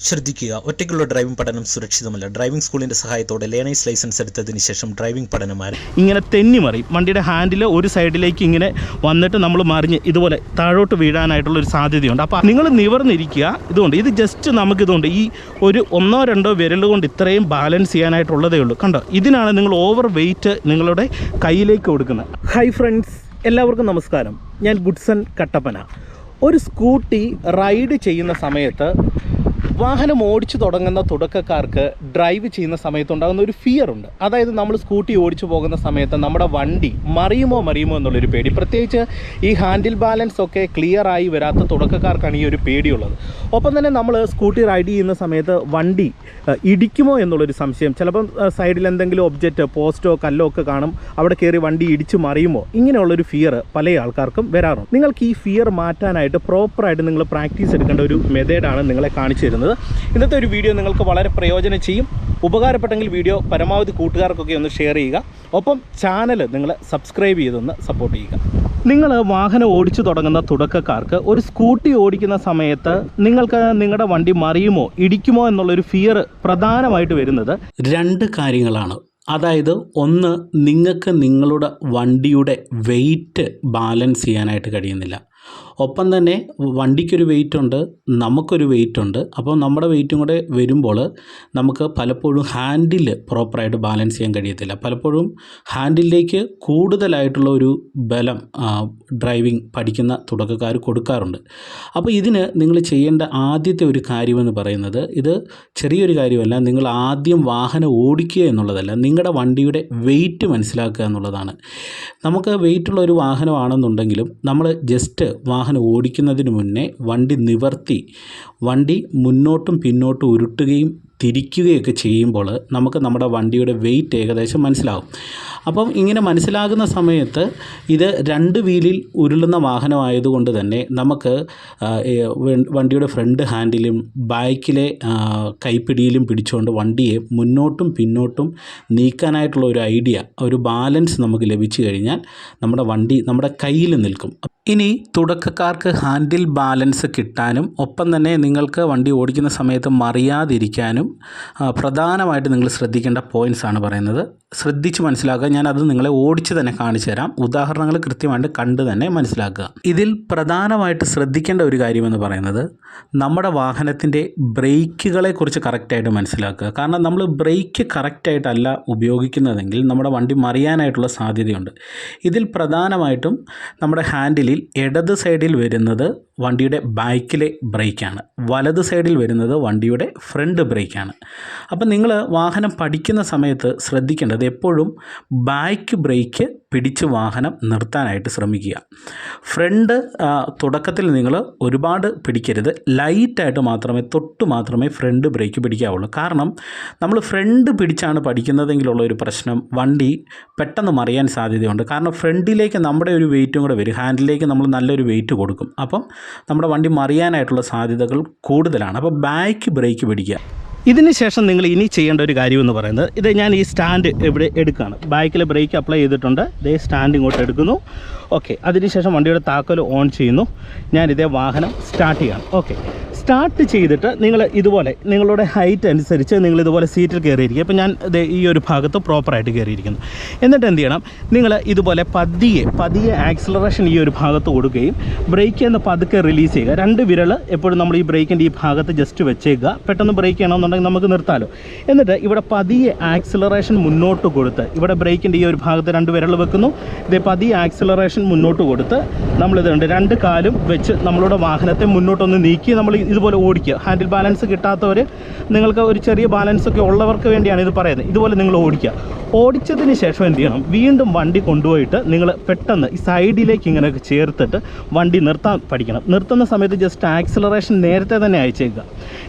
ശ്രദ്ധിക്കുക. ഒറ്റയ്ക്കുള്ള ഡ്രൈവിംഗ് പഠനം സുരക്ഷിതമല്ല. ഡ്രൈവിംഗ് സ്കൂളിന്റെ സഹായത്തോടെ ലേണേഴ്സ് ലൈസൻസ് എടുത്തതിന് ശേഷം ഡ്രൈവിംഗ് പഠനം ഇങ്ങനെ തെന്നി മറിയും വണ്ടിയുടെ ഹാൻഡിൽ ഒരു സൈഡിലേക്ക് ഇങ്ങനെ വന്നിട്ട് നമ്മൾ മറിഞ്ഞ് ഇതുപോലെ താഴോട്ട് വീഴാനായിട്ടുള്ള ഒരു സാധ്യതയുണ്ട്. അപ്പോൾ നിങ്ങൾ നിവർന്നിരിക്കുക. ഇതുകൊണ്ട് ഇത് ജസ്റ്റ് നമുക്കിതുകൊണ്ട് ഈ ഒരു ഒന്നോ രണ്ടോ വിരൽ കൊണ്ട് ഇത്രയും ബാലൻസ് ചെയ്യാനായിട്ടുള്ളതേ ഉള്ളൂ. കണ്ടോ? ഇതിനാണ് നിങ്ങൾ ഓവർ വെയിറ്റ് നിങ്ങളുടെ കയ്യിലേക്ക് കൊടുക്കുന്നത്. ഹൈ ഫ്രണ്ട്സ് എല്ലാവർക്കും നമസ്കാരം. ഞാൻ ഗുഡ്സൺ കട്ടപ്പന. ഒരു സ്കൂട്ടി റൈഡ് ചെയ്യുന്ന സമയത്ത് വാഹനം ഓടിച്ചു തുടങ്ങുന്ന തുടക്കക്കാർക്ക് ഡ്രൈവ് ചെയ്യുന്ന സമയത്ത് ഉണ്ടാകുന്ന ഒരു ഫിയർ ഉണ്ട്. അതായത് നമ്മൾ സ്കൂട്ടി ഓടിച്ചു പോകുന്ന സമയത്ത് നമ്മുടെ വണ്ടി മറിയുമോ മറിയുമോ എന്നുള്ളൊരു പേടി. പ്രത്യേകിച്ച് ഈ ഹാൻഡിൽ ബാലൻസ് ഒക്കെ ക്ലിയർ ആയി വരാത്ത തുടക്കക്കാർക്കാണ് ഈ ഒരു പേടിയുള്ളത്. ഒപ്പം തന്നെ നമ്മൾ സ്കൂട്ടി റൈഡ് ചെയ്യുന്ന സമയത്ത് വണ്ടി ഇടിക്കുമോ എന്നുള്ളൊരു സംശയം. ചിലപ്പം സൈഡിൽ എന്തെങ്കിലും ഒബ്ജക്റ്റ് പോസ്റ്റോ കല്ലോ ഒക്കെ കാണും. അവിടെ കയറി വണ്ടി ഇടിച്ചു മറിയുമോ? ഇങ്ങനെയുള്ളൊരു ഫിയർ പല ആൾക്കാർക്കും വരാറുണ്ട്. നിങ്ങൾക്ക് ഈ ഫിയർ മാറ്റാനായിട്ട് പ്രോപ്പറായിട്ട് നിങ്ങൾ പ്രാക്ടീസ് എടുക്കേണ്ട ഒരു മെത്തേഡാണ് നിങ്ങളെ കാണിച്ചു ഇന്നത്തെ ഒരു വീഡിയോ നിങ്ങൾക്ക് വളരെ പ്രയോജനം ചെയ്യും. ഉപകാരപ്പെട്ടെങ്കിൽ വീഡിയോ പരമാവധി കൂട്ടുകാർക്കൊക്കെ ഒന്ന് ഷെയർ ചെയ്യുക. ഒപ്പം ചാനൽ നിങ്ങൾ സബ്സ്ക്രൈബ് ചെയ്തൊന്ന് സപ്പോർട്ട് ചെയ്യുക. നിങ്ങൾ വാഹനം ഓടിച്ചു തുടങ്ങുന്ന തുടക്കക്കാർക്ക് ഒരു സ്കൂട്ടി ഓടിക്കുന്ന സമയത്ത് നിങ്ങൾക്ക് നിങ്ങളുടെ വണ്ടി മറിയുമോ ഇടിക്കുമോ എന്നുള്ളൊരു ഫിയർ പ്രധാനമായിട്ട് വരുന്നത്. രണ്ട് കാര്യങ്ങളാണ്. അതായത് ഒന്ന് നിങ്ങൾക്ക് നിങ്ങളുടെ വണ്ടിയുടെ വെയിറ്റ് ബാലൻസ് ചെയ്യാനായിട്ട് കഴിയുന്നില്ല. ഒപ്പം തന്നെ വണ്ടിക്കൊരു വെയിറ്റ് ഉണ്ട് നമുക്കൊരു വെയിറ്റ് ഉണ്ട് അപ്പോൾ നമ്മുടെ വെയിറ്റും കൂടെ വരുമ്പോൾ നമുക്ക് പലപ്പോഴും ഹാൻഡിൽ പ്രോപ്പറായിട്ട് ബാലൻസ് ചെയ്യാൻ കഴിയത്തില്ല. പലപ്പോഴും ഹാൻഡിലേക്ക് കൂടുതലായിട്ടുള്ള ഒരു ബലം ഡ്രൈവിംഗ് പഠിക്കുന്ന തുടക്കക്കാർ കൊടുക്കാറുണ്ട്. അപ്പോൾ ഇതിന് നിങ്ങൾ ചെയ്യേണ്ട ആദ്യത്തെ ഒരു കാര്യമെന്ന് പറയുന്നത് ഇത് ചെറിയൊരു കാര്യമല്ല നിങ്ങൾ ആദ്യം വാഹനം ഓടിക്കുക എന്നുള്ളതല്ല നിങ്ങളുടെ വണ്ടിയുടെ വെയിറ്റ് മനസ്സിലാക്കുക എന്നുള്ളതാണ്. നമുക്ക് വെയിറ്റുള്ള ഒരു വാഹനമാണെന്നുണ്ടെങ്കിലും നമ്മൾ ജസ്റ്റ് വാഹനം ഓടിക്കുന്നതിന് മുന്നേ വണ്ടി നിവർത്തി വണ്ടി മുന്നോട്ടും പിന്നോട്ടും ഉരുട്ടുകയും തിരിക്കുകയൊക്കെ ചെയ്യുമ്പോൾ നമുക്ക് നമ്മുടെ വണ്ടിയുടെ വെയിറ്റ് ഏകദേശം മനസ്സിലാകും അപ്പം ഇങ്ങനെ മനസ്സിലാകുന്ന സമയത്ത് ഇത് രണ്ട് വീലിൽ ഉരുളുന്ന വാഹനമായതുകൊണ്ട് തന്നെ നമുക്ക് വണ്ടിയുടെ ഫ്രണ്ട് ഹാൻഡിലും ബാക്കിലെ കൈപ്പിടിയിലും പിടിച്ചുകൊണ്ട് വണ്ടിയെ മുന്നോട്ടും പിന്നോട്ടും നീക്കാനായിട്ടുള്ള ഒരു ഐഡിയ ഒരു ബാലൻസ് നമുക്ക് ലഭിച്ചു കഴിഞ്ഞാൽ നമ്മുടെ വണ്ടി നമ്മുടെ കയ്യിൽ നിൽക്കും. ഇനി തുടക്കക്കാർക്ക് ഹാൻഡിൽ ബാലൻസ് കിട്ടാനും ഒപ്പം തന്നെ നിങ്ങൾക്ക് വണ്ടി ഓടിക്കുന്ന സമയത്ത് മറിയാതിരിക്കാനും ആ, പ്രധാനമായിട്ട് നിങ്ങൾ ശ്രദ്ധിക്കേണ്ട പോയിന്റ്സ് ആണ് പറയുന്നത്. ശ്രദ്ധിച്ച് മനസ്സിലാക്കുക. ഞാൻ അത് നിങ്ങളെ ഓടിച്ച് തന്നെ കാണിച്ചു തരാം. ഉദാഹരണങ്ങൾ കൃത്യമായിട്ട് കണ്ട് തന്നെ മനസ്സിലാക്കുക. ഇതിൽ പ്രധാനമായിട്ട് ശ്രദ്ധിക്കേണ്ട ഒരു കാര്യമെന്ന് പറയുന്നത് നമ്മുടെ വാഹനത്തിന്റെ ബ്രേക്കുകളെ കുറിച്ച് കറക്റ്റായിട്ട് മനസ്സിലാക്കുക. കാരണം നമ്മൾ ബ്രേക്ക് കറക്റ്റായിട്ടല്ല ഉപയോഗിക്കുന്നതെങ്കിൽ നമ്മുടെ വണ്ടി മറിയാനായിട്ടുള്ള സാധ്യതയുണ്ട്. ഇതിൽ പ്രധാനമായിട്ടും നമ്മുടെ ഹാൻഡിലിൽ ഇടത് സൈഡിൽ വരുന്നത് വണ്ടിയുടെ ബാക്കിലെ ബ്രേക്കാണ് വലത് സൈഡിൽ വരുന്നത് വണ്ടിയുടെ ഫ്രണ്ട് ബ്രേക്കാണ് അപ്പം നിങ്ങൾ വാഹനം പഠിക്കുന്ന സമയത്ത് ശ്രദ്ധിക്കേണ്ടത് എപ്പോഴും ബാക്ക് ബ്രേക്ക് പിടിച്ച് വാഹനം നിർത്താനായിട്ട് ശ്രമിക്കുക. ഫ്രണ്ട് തുടക്കത്തിൽ നിങ്ങൾ ഒരുപാട് പിടിക്കരുത്. ലൈറ്റായിട്ട് മാത്രമേ തൊട്ട് മാത്രമേ ഫ്രണ്ട് ബ്രേക്ക് പിടിക്കാവുള്ളൂ. കാരണം നമ്മൾ ഫ്രണ്ട് പിടിച്ചാണ് പഠിക്കുന്നതെങ്കിലുള്ള ഒരു പ്രശ്നം വണ്ടി പെട്ടെന്ന് മറിയാൻ സാധ്യതയുണ്ട്. കാരണം ഫ്രണ്ടിലേക്ക് നമ്മുടെ ഒരു വെയിറ്റും കൂടെ വരും. ഹാൻഡിലേക്ക് നമ്മൾ നല്ലൊരു വെയിറ്റ് കൊടുക്കും. അപ്പം നമ്മുടെ വണ്ടി മറിയാനായിട്ടുള്ള സാധ്യതകൾ കൂടുതലാണ്. അപ്പോൾ ബാക്ക് ബ്രേക്ക് പിടിക്കുക. ഇതിന് ശേഷം നിങ്ങൾ ഇനി ചെയ്യേണ്ട ഒരു കാര്യം എന്ന് പറയുന്നത് ഇത് ഞാൻ ഈ സ്റ്റാൻഡ് ഇവിടെ എടുക്കുകയാണ്. ബാക്കിൽ ബ്രേക്ക് അപ്ലൈ ചെയ്തിട്ടുണ്ട്. ഇതേ സ്റ്റാൻഡ് ഇങ്ങോട്ട് എടുക്കുന്നു. ഓക്കെ അതിനുശേഷം വണ്ടിയുടെ താക്കോൽ ഓൺ ചെയ്യുന്നു. ഞാൻ ഇതേ വാഹനം സ്റ്റാർട്ട് ചെയ്യണം. ഓക്കെ സ്റ്റാർട്ട് ചെയ്തിട്ട് നിങ്ങൾ ഇതുപോലെ നിങ്ങളുടെ ഹൈറ്റ് അനുസരിച്ച് നിങ്ങൾ ഇതുപോലെ സീറ്റിൽ കയറിയിരിക്കുക. അപ്പോൾ ഞാൻ ഈ ഒരു ഭാഗത്ത് പ്രോപ്പറായിട്ട് കയറിയിരിക്കുന്നു. എന്നിട്ട് എന്ത് ചെയ്യണം? നിങ്ങൾ ഇതുപോലെ പതിയെ പതിയെ ആക്സിലറേഷൻ ഈ ഒരു ഭാഗത്ത് കൊടുക്കുകയും ബ്രേക്ക് എന്ന് പതുക്കെ റിലീസ് ചെയ്യുക. രണ്ട് വിരൽ എപ്പോഴും നമ്മൾ ഈ ബ്രേക്കിന്റെ ഈ ഭാഗത്ത് ജസ്റ്റ് വെച്ചേക്കുക. പെട്ടെന്ന് ബ്രേക്ക് ചെയ്യണമെന്നുണ്ടെങ്കിൽ നമുക്ക് നിർത്താലോ. എന്നിട്ട് ഇവിടെ പതിയെ ആക്സിലറേഷൻ മുന്നോട്ട് കൊടുത്ത് ഇവിടെ ബ്രേക്കിന്റെ ഈ ഒരു ഭാഗത്ത് രണ്ട് വിരൽ വെക്കുന്നു. ഇതേ പതിയെ ആക്സിലറേഷൻ മുന്നോട്ട് കൊടുത്ത് നമ്മളിതുണ്ട് രണ്ട് കാലും വെച്ച് നമ്മളുടെ വാഹനത്തെ മുന്നോട്ടൊന്ന് നീക്കി നമ്മൾ ഇതുപോലെ ഓടിക്കുക. ഹാൻഡിൽ ബാലൻസ് കിട്ടാത്തവർ നിങ്ങൾക്ക് ഒരു ചെറിയ ബാലൻസ് ഒക്കെ ഉള്ളവർക്ക് വേണ്ടിയാണ് ഇത് പറയുന്നത്. ഇതുപോലെ നിങ്ങൾ ഓടിക്കുക. ഓടിച്ചതിന് ശേഷം എന്ത് ചെയ്യണം? വീണ്ടും വണ്ടി കൊണ്ടുപോയിട്ട് നിങ്ങൾ പെട്ടെന്ന് ഈ സൈഡിലേക്ക് ഇങ്ങനെ ചേർത്തിട്ട് വണ്ടി നിർത്താൻ പഠിക്കണം. നിർത്തുന്ന സമയത്ത് ജസ്റ്റ് ആക്സിലറേഷൻ നേരത്തെ തന്നെ അയച്ചേക്കുക.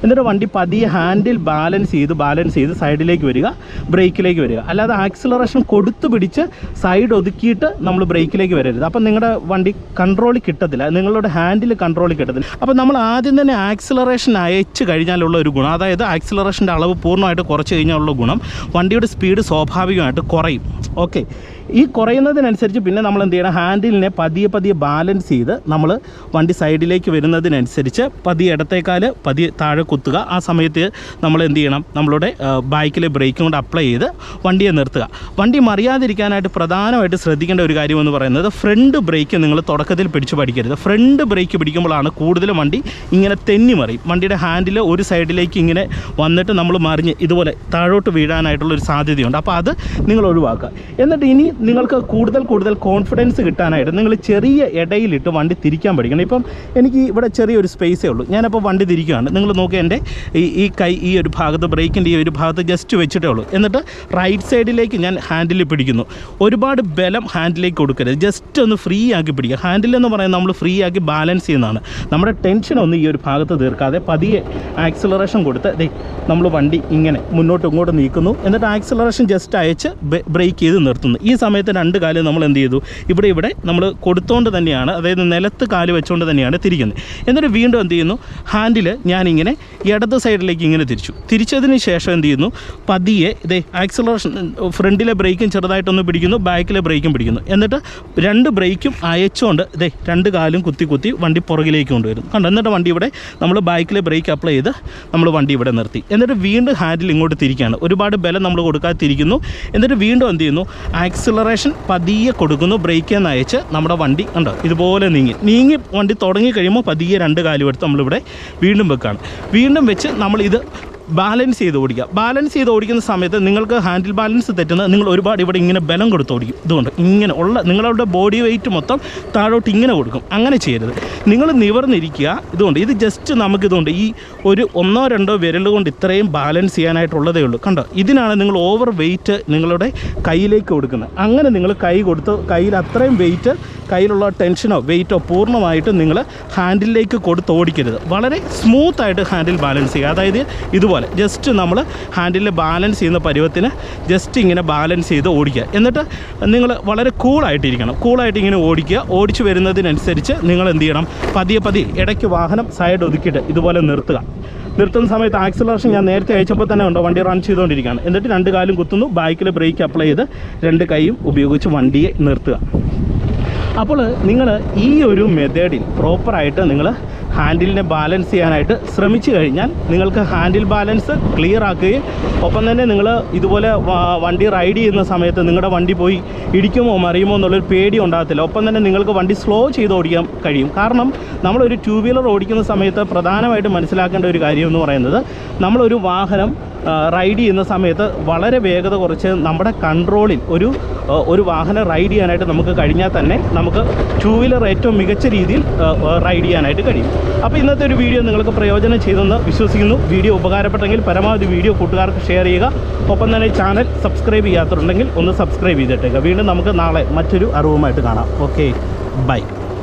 എന്നിട്ട് വണ്ടി പതിയെ ഹാൻഡിൽ ബാലൻസ് ചെയ്ത് ബാലൻസ് ചെയ്ത് സൈഡിലേക്ക് വരിക ബ്രേക്കിലേക്ക് വരിക. അല്ലാതെ ആക്സിലറേഷൻ കൊടുത്തു പിടിച്ച് സൈഡ് ഒതുക്കിയിട്ട് നമ്മൾ ബ്രേക്കിലേക്ക് വരരുത്. അപ്പം നിങ്ങളുടെ വണ്ടി കൺട്രോളിൽ കിട്ടത്തില്ല. നിങ്ങളുടെ ഹാൻഡിൽ കൺട്രോളിൽ കിട്ടത്തില്ല. അപ്പം നമ്മൾ ആദ്യം തന്നെ ആക്സിലറേഷൻ അയച്ചു കഴിഞ്ഞാലുള്ള ഒരു ഗുണം. അതായത് ആക്സിലറേഷന്റെ അളവ് പൂർണമായിട്ട് കുറച്ച് കഴിഞ്ഞാലുള്ള ഗുണം. വണ്ടിയുടെ സ്പീഡ് സ്വാഭാവികമായിട്ട് കുറയും. ഓക്കെ ഈ കുറയുന്നതിനനുസരിച്ച് പിന്നെ നമ്മൾ എന്ത് ചെയ്യണം? ഹാൻഡിലിനെ പതിയെ പതിയെ ബാലൻസ് ചെയ്ത് നമ്മൾ വണ്ടി സൈഡിലേക്ക് വരുന്നതിനനുസരിച്ച് പതിയെ ഇടത്തേക്കാൾ പതിയെ താഴെ കുത്തുക. ആ സമയത്ത് നമ്മൾ എന്ത് ചെയ്യണം? നമ്മളുടെ ബൈക്കിലെ ബ്രേക്കും കൊണ്ട് അപ്ലൈ ചെയ്ത് വണ്ടിയെ നിർത്തുക. വണ്ടി മറിയാതിരിക്കാനായിട്ട് പ്രധാനമായിട്ട് ശ്രദ്ധിക്കേണ്ട ഒരു കാര്യമെന്ന് പറയുന്നത് ഫ്രണ്ട് ബ്രേക്ക് നിങ്ങൾ തുടക്കത്തിൽ പിടിച്ച് പഠിക്കരുത്. ഫ്രണ്ട് ബ്രേക്ക് പിടിക്കുമ്പോഴാണ് കൂടുതലും വണ്ടി ഇങ്ങനെ തെന്നി മറിയും വണ്ടിയുടെ ഹാൻഡിൽ ഒരു സൈഡിലേക്ക് ഇങ്ങനെ വന്നിട്ട് നമ്മൾ മറിഞ്ഞ് ഇതുപോലെ താഴോട്ട് വീഴാനായിട്ടുള്ള ഒരു സാധ്യതയുണ്ട്. അപ്പോൾ അത് നിങ്ങൾ ഒഴിവാക്കുക. എന്നിട്ട് ഇനി നിങ്ങൾക്ക് കൂടുതൽ കൂടുതൽ കോൺഫിഡൻസ് കിട്ടാനായിട്ട് നിങ്ങൾ ചെറിയ ഇടയിലിട്ട് വണ്ടി തിരിക്കാൻ പഠിക്കണം. ഇപ്പം എനിക്ക് ഇവിടെ ചെറിയൊരു സ്പേസേ ഉള്ളൂ. ഞാനപ്പോൾ വണ്ടി തിരിക്കുകയാണ് നിങ്ങൾ നോക്കുക എന്റെ ഈ ഈ കൈ ഈ ഒരു ഭാഗത്ത് ബ്രേക്കിന്റെ ഈ ഒരു ഭാഗത്ത് ജസ്റ്റ് വെച്ചിട്ടേ ഉള്ളൂ. എന്നിട്ട് റൈറ്റ് സൈഡിലേക്ക് ഞാൻ ഹാൻഡിൽ പിടിക്കുന്നു. ഒരുപാട് ബലം ഹാൻഡിലേക്ക് കൊടുക്കരുത്. ജസ്റ്റ് ഒന്ന് ഫ്രീ ആക്കി പിടിക്കുക. ഹാൻഡിൽ എന്ന് പറയുന്നത് നമ്മൾ ഫ്രീ ആക്കി ബാലൻസ് ചെയ്യുന്നതാണ്. നമ്മുടെ ടെൻഷൻ ഒന്ന് ഈ ഒരു ഭാഗത്ത് തീർക്കാതെ പതിയെ ആക്സിലറേഷൻ കൊടുത്ത് ദേ നമ്മൾ വണ്ടി ഇങ്ങനെ മുന്നോട്ടും ഇങ്ങോട്ടും നീക്കുന്നു. എന്നിട്ട് ആക്സിലറേഷൻ ജസ്റ്റ് അയച്ച് ബ്രേക്ക് ചെയ്ത് നിർത്തുന്നു. ഈ സമയത്ത് രണ്ട് കാൽ നമ്മൾ എന്ത് ചെയ്തു? ഇവിടെ ഇവിടെ നമ്മൾ കൊടുത്തോണ്ട് തന്നെയാണ് അതായത് നിലത്ത് കാൽ വെച്ചുകൊണ്ട് തന്നെയാണ് തിരിക്കുന്നത്. എന്നിട്ട് വീണ്ടും എന്ത് ചെയ്യുന്നു? ഹാൻഡിൽ ഞാനിങ്ങനെ ഇടത് സൈഡിലേക്ക് ഇങ്ങനെ തിരിച്ചു. തിരിച്ചതിന് ശേഷം എന്ത് ചെയ്യുന്നു? പതിയെ ഇതേ ആക്സിലറേഷൻ ഫ്രണ്ടിലെ ബ്രേക്കും ചെറുതായിട്ടൊന്ന് പിടിക്കുന്നു ബാക്കിലെ ബ്രേക്കും പിടിക്കുന്നു. എന്നിട്ട് രണ്ട് ബ്രേക്കും അയച്ചുകൊണ്ട് ഇതേ രണ്ട് കാലും കുത്തി കുത്തി വണ്ടി പുറകിലേക്ക് കൊണ്ടുവരുന്നു. കണ്ടോ? എന്നിട്ട് വണ്ടി ഇവിടെ നമ്മൾ ബൈക്കിൽ ബ്രേക്ക് അപ്ലൈ ചെയ്ത് നമ്മൾ വണ്ടി ഇവിടെ നിർത്തി. എന്നിട്ട് വീണ്ടും ഹാൻഡിൽ ഇങ്ങോട്ട് തിരിക്കുകയാണ് ഒരുപാട് ബലം നമ്മൾ കൊടുക്കാതെ തിരിക്കുന്നു. എന്നിട്ട് വീണ്ടും എന്ത് ചെയ്യുന്നു? ആക്സിലറേഷൻ പതിയെ കൊടുക്കുന്നു. ബ്രേക്കിൽ നിന്ന് അയച്ച് നമ്മുടെ വണ്ടി ഉണ്ടോ ഇതുപോലെ നീങ്ങി. നീങ്ങി വണ്ടി തുടങ്ങി കഴിയുമ്പോൾ പതിയെ രണ്ട് കാലും എടുത്ത് നമ്മളിവിടെ വീണ്ടും വെക്കുകയാണ് വീണ്ടും വെച്ച് നമ്മൾ ഇത് ബാലൻസ് ചെയ്ത് ഓടിക്കുക. ബാലൻസ് ചെയ്ത് ഓടിക്കുന്ന സമയത്ത് നിങ്ങൾക്ക് ഹാൻഡിൽ ബാലൻസ് തെറ്റുന്നത് നിങ്ങൾ ഒരുപാട് ഇവിടെ ഇങ്ങനെ ബലം കൊടുത്ത് ഓടിക്കും. ഇതുകൊണ്ട് ഇങ്ങനെ ഉള്ള നിങ്ങളുടെ ബോഡി വെയിറ്റ് മൊത്തം താഴോട്ട് ഇങ്ങനെ കൊടുക്കും. അങ്ങനെ ചെയ്യരുത്. നിങ്ങൾ നിവർന്നിരിക്കുക. ഇതുകൊണ്ട് ഇത് ജസ്റ്റ് നമുക്കിതുകൊണ്ട് ഈ ഒരു ഒന്നോ രണ്ടോ വിരൽ കൊണ്ട് ഇത്രയും ബാലൻസ് ചെയ്യാനായിട്ടുള്ളതേ ഉള്ളൂ. കണ്ടോ? ഇതിനാണ് നിങ്ങൾ ഓവർ വെയിറ്റ് നിങ്ങളുടെ കയ്യിലേക്ക് കൊടുക്കുന്നത്. അങ്ങനെ നിങ്ങൾ കൈ കൊടുത്ത് കയ്യിൽ അത്രയും വെയിറ്റ് കയ്യിലുള്ള ടെൻഷനോ വെയിറ്റോ പൂർണമായിട്ട് നിങ്ങൾ ഹാൻഡിലേക്ക് കൊടുത്ത് ഓടിക്കരുത്. വളരെ സ്മൂത്തായിട്ട് ഹാൻഡിൽ ബാലൻസ് ചെയ്യുക. അതായത് ഇതുപോലെ ജസ്റ്റ് നമ്മൾ ഹാൻഡിൽ ബാലൻസ് ചെയ്യുന്ന പരുവത്തിന് ജസ്റ്റ് ഇങ്ങനെ ബാലൻസ് ചെയ്ത് ഓടിക്കുക. എന്നിട്ട് നിങ്ങൾ വളരെ കൂളായിട്ടിരിക്കണം കൂളായിട്ട് ഇങ്ങനെ ഓടിക്കുക. ഓടിച്ചു വരുന്നതിനനുസരിച്ച് നിങ്ങൾ എന്ത് ചെയ്യണം? പതിയെ പതിയെ ഇടയ്ക്ക് വാഹനം സൈഡ് ഒതുക്കിയിട്ട് ഇതുപോലെ നിർത്തുക. നിർത്തുന്ന സമയത്ത് ആക്സിലറേഷൻ ഞാൻ നേരത്തെ അയച്ചപ്പോൾ തന്നെ ഉണ്ടോ വണ്ടി റൺ ചെയ്തുകൊണ്ടിരിക്കുകയാണ്. എന്നിട്ട് രണ്ട് കാലും കുത്തുന്നു. ബാക്കിൽ ബ്രേക്ക് അപ്ലൈ ചെയ്ത് രണ്ട് കൈയും ഉപയോഗിച്ച് വണ്ടിയെ നിർത്തുക. അപ്പോൾ നിങ്ങൾ ഈ ഒരു മെത്തേഡിൽ പ്രോപ്പറായിട്ട് നിങ്ങൾ ഹാൻഡിലിനെ ബാലൻസ് ചെയ്യാനായിട്ട് ശ്രമിച്ചു കഴിഞ്ഞാൽ നിങ്ങൾക്ക് ഹാൻഡിൽ ബാലൻസ് ക്ലിയർ ആക്കുകയും ഒപ്പം തന്നെ നിങ്ങൾ ഇതുപോലെ വണ്ടി റൈഡ് ചെയ്യുന്ന സമയത്ത് നിങ്ങളുടെ വണ്ടി പോയി ഇടിക്കുമോ മറിയുമോ എന്നുള്ളൊരു പേടി ഉണ്ടാകത്തില്ല. ഒപ്പം തന്നെ നിങ്ങൾക്ക് വണ്ടി സ്ലോ ചെയ്ത് ഓടിക്കാൻ കഴിയും. കാരണം നമ്മളൊരു ടു വീലർ ഓടിക്കുന്ന സമയത്ത് പ്രധാനമായിട്ട് മനസ്സിലാക്കേണ്ട ഒരു കാര്യം എന്ന് പറയുന്നത് നമ്മളൊരു വാഹനം റൈഡ് ചെയ്യുന്ന സമയത്ത് വളരെ വേഗത കുറച്ച് നമ്മുടെ കൺട്രോളിൽ ഒരു ഒരു വാഹനം റൈഡ് ചെയ്യാനായിട്ട് നമുക്ക് കഴിഞ്ഞാൽ തന്നെ നമുക്ക് ടൂ വീലർ ഏറ്റവും മികച്ച രീതിയിൽ റൈഡ് ചെയ്യാനായിട്ട് കഴിയും. അപ്പോൾ ഇന്നത്തെ ഒരു വീഡിയോ നിങ്ങൾക്ക് പ്രയോജനം ചെയ്തെന്ന് വിശ്വസിക്കുന്നു. വീഡിയോ ഉപകാരപ്പെട്ടെങ്കിൽ പരമാവധി വീഡിയോ കൂട്ടുകാർക്ക് ഷെയർ ചെയ്യുക. ഒപ്പം തന്നെ ചാനൽ സബ്സ്ക്രൈബ് ചെയ്യാത്തുണ്ടെങ്കിൽ ഒന്ന് സബ്സ്ക്രൈബ് ചെയ്തിട്ടേക്കുക വീണ്ടും നമുക്ക് നാളെ മറ്റൊരു അറിവുമായിട്ട് കാണാം. Okay bye